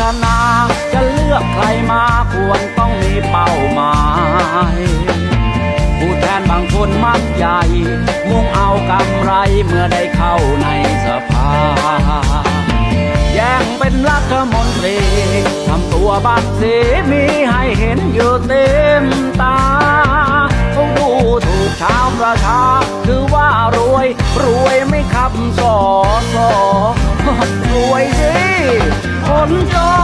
ฒนา จะเลือกใครมาควรต้องมีเป้าหมายผู้แทนบางคนมักใหญ่ มุ่งเอากำไรเมื่อได้เข้าในสภา แย่งเป็นรัฐมนตรีทำตัวบัตรสีมีให้เห็นอยู่เต็มตาเขาดูถูกชาวประชา คือว่ารวย รวยไม่ขับสอสอ คน